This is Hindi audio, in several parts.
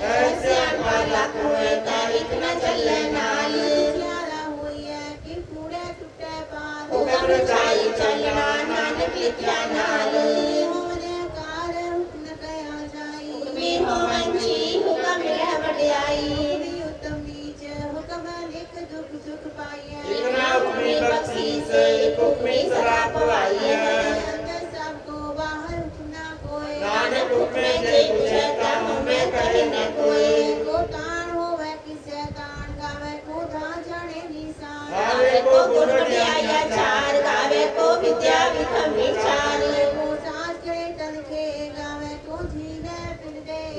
रस्यात वाला कुएता इतना चले नाल। क्यारा हुई है कि पूरे टूटे पाल हुक्म रचाई चलना नानक लिखया नाल। होने कार हुक्म कया जाई हुक्मी होवन जी हुक्म रह बढ़ाई हुक्मी उत्तम नीच हुक्म लिख दुख दुख पाई है इतना हुक्मी बख्शी से हुक्मी सरा पवाई है। अंदर सबको बाहर हुक्म ना कोई नानक हुक्म जी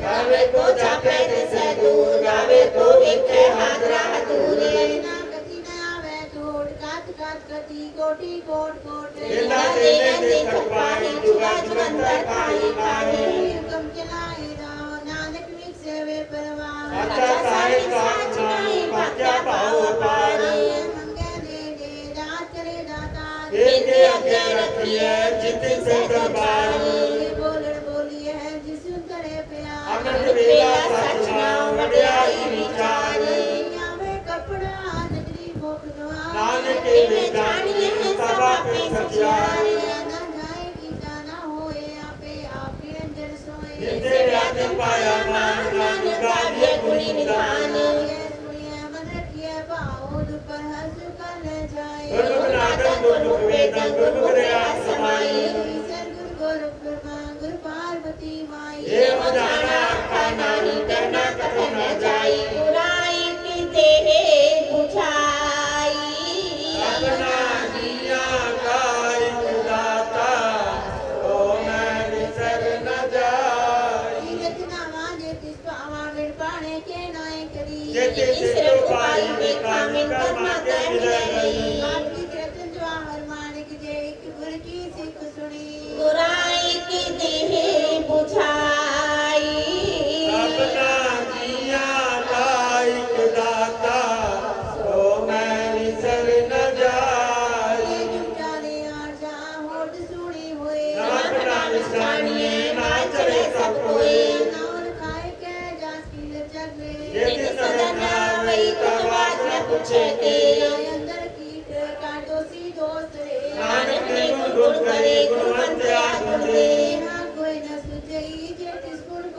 गावे को चापे से दूर गावे को विखे हाथ राह दूरे ना कति ना आवे टोट काट काट कति कोटी कोट कोट दिला दे दे खपाही जुगा जुगंतर खाई खाई कम चलाए राव नानक मिक्स वे परवा अच्छा सारे साथ नहीं पात्या पाओ पा बोलिए चित से प्रभाव बोले बोलिए जिसु करे प्यार। अमृत वेला सच नाम वड्याई विचार आवे कपड़ा नगरी मोकनो नानक के वेदानी सभा पे सचार जिसे रात पाया मान गान गाने गुणी निधान गुरु नाटक गुरु वेदं गुरु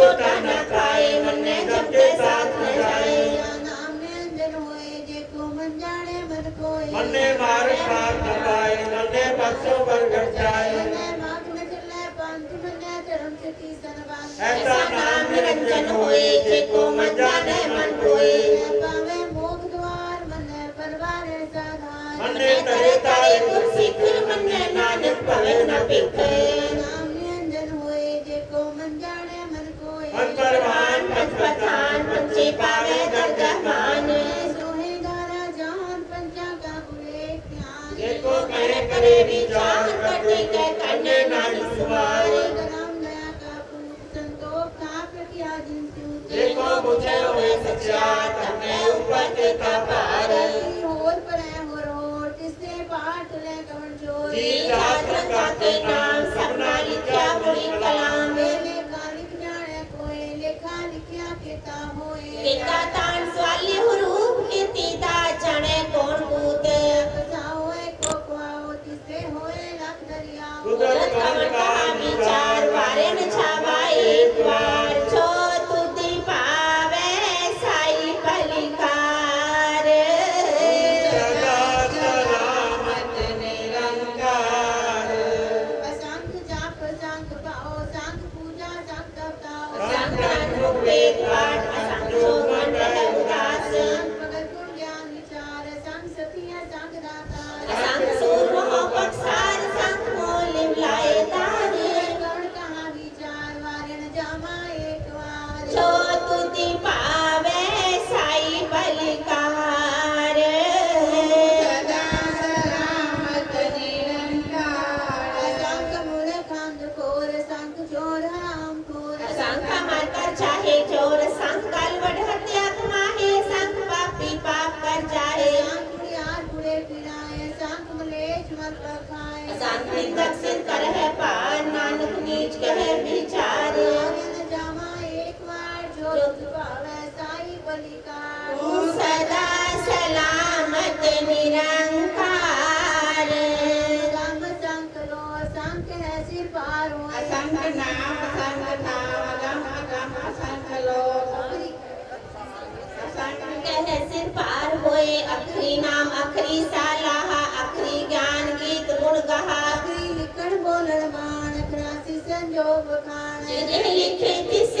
ਮੰਨੇ ਮੁਝੋ ਤਾ ਨ ਖਾਏ ਮੰਨੇ ਜਬ ਕੇ ਸਾਥ ਨ ਜਾਏ ਨਾਮ ਨਿਰੰਜਨ ਹੋਏ ਜੇ ਕੋ ਮਨ ਜਾਣੇ ਮਨ ਕੋਈ ਮੰਨੇ ਮਾਰ ਖਾਰ ਨ ਪਾਏ ਮੰਨੇ ਬਖਸ਼ੋ ਬਰਗਟ ਜਾਏ ਮੰਨੇ ਮਾਗ ਨ ਚੱਲੇ ਪੰਥ ਮੰਨੇ ਧਰਮ ਸਤੀ ਸਨਵਾਸ ਐਸਾ ਨਾਮ ਨਿਰੰਜਨ पहुँचे पावे दर जहान सोहेगारा जहान पंचा का हुए ध्यान। जेको तो करे करे विचार कटे के कन्ने नारी सुवार। राम दया का पूर्ण संतोष का प्रत्या जिन जेको तो बुझे हुए सच्चा तने ऊपर ते का पार। होर पर है होर होर तिसने पाठ ले कमन ज़ोर जी जात का ते नाम सब एका ताण स्वाल्य Yolu kan edelim kendisi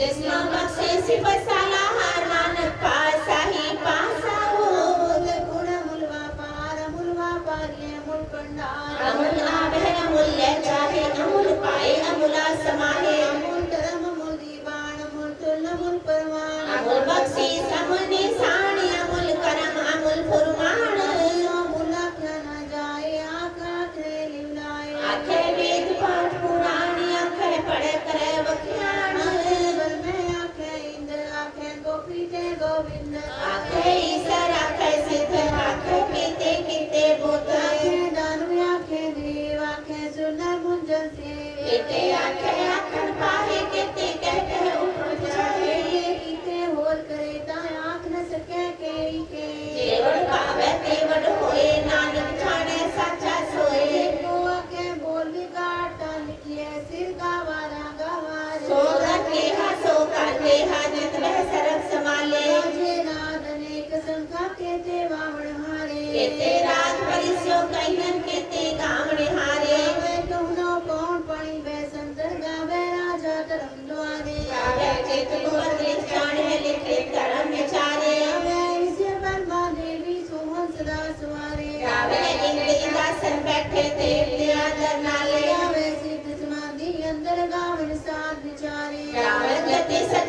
Yes, no, no, no, no, no,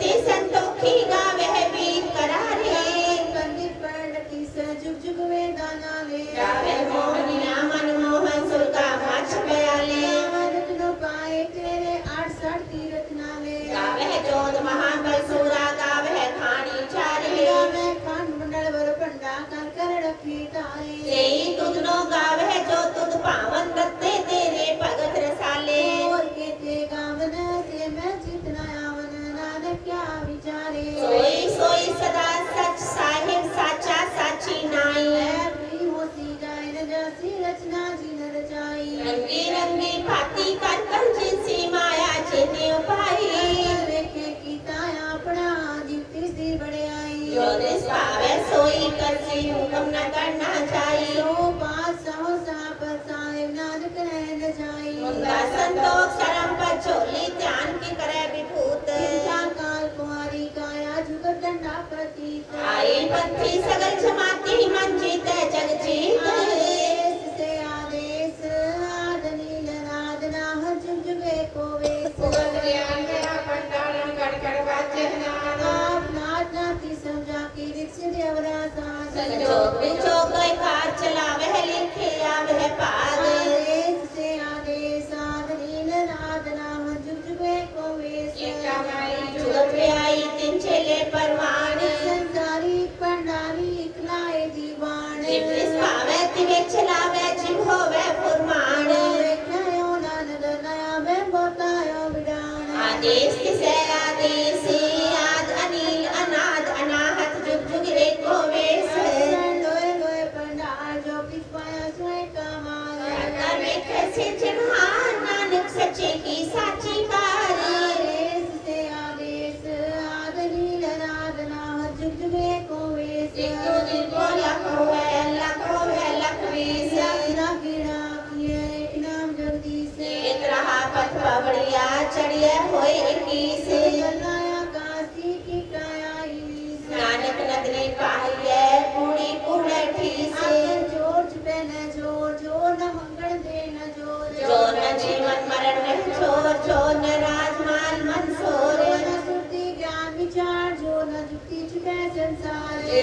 रति संतोखी गावे बीत करारे। कंदी पण की जुग जुग वेदाना ले गावे मोहनिया मनमोहन सुर का मछ प्याले। रत्नो पाए तेरे आठ साठ तीरथ नाले। गावे जोध महाबल सूरा गावे खानी चारे। मैं खंड मंडल वर पंडा कर कर रखी ताए हम न करना चाहिए सो पास सौ साप साए नानक रहन जाई। मुंगा संतोख शरम पर चोली ध्यान की करे विभूत। चिंता काल कुमारी काया जुगत दंडा प्रतीत। आई पथी सगल जमाती मन जीत जग जीत संजोग चौक पार कार चलावे लिखे आवे वह आदेश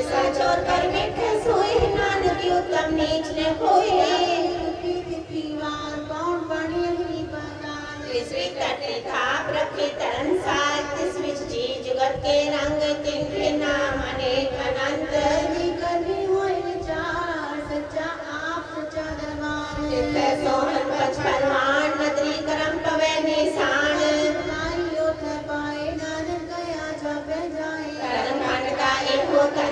संसार जैसा चोर कर बैठे सोए। नानक की उत्तम नीच ने होए। जुक्ति तिथिवान कौन बने अग्नि पाताल तीसरी तटे थाप रखी तरन साथ। तिस विच जी जुगत के रंग तिनके नाम अनेक अनंत। करनी करनी होए विचार सच्चा आप सच्चा दरबार जिथे सोहन पच परवान नदरी करम पवे निशान। नारी योथ पाए नानक गया छापे जाए। कर्म खंड का एको कर्म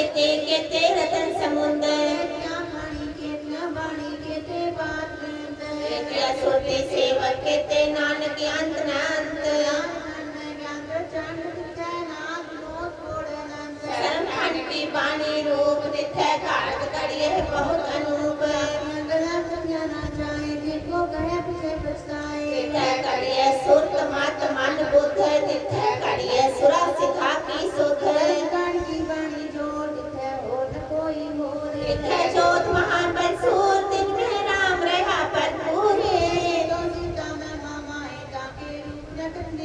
केते केते रतन समुद्र केतिया खानी केतिया बाणी केते बात प्रेम केते असुरते सेवक केते नानक अंत न अंत शर्म खंड की बाणी रूप तिथे घाट कड़िए बहुत अनूप तिथे कड़िए सुरत मत मन बुद्ध तिथे कड़िए सुरा सिखा की सुध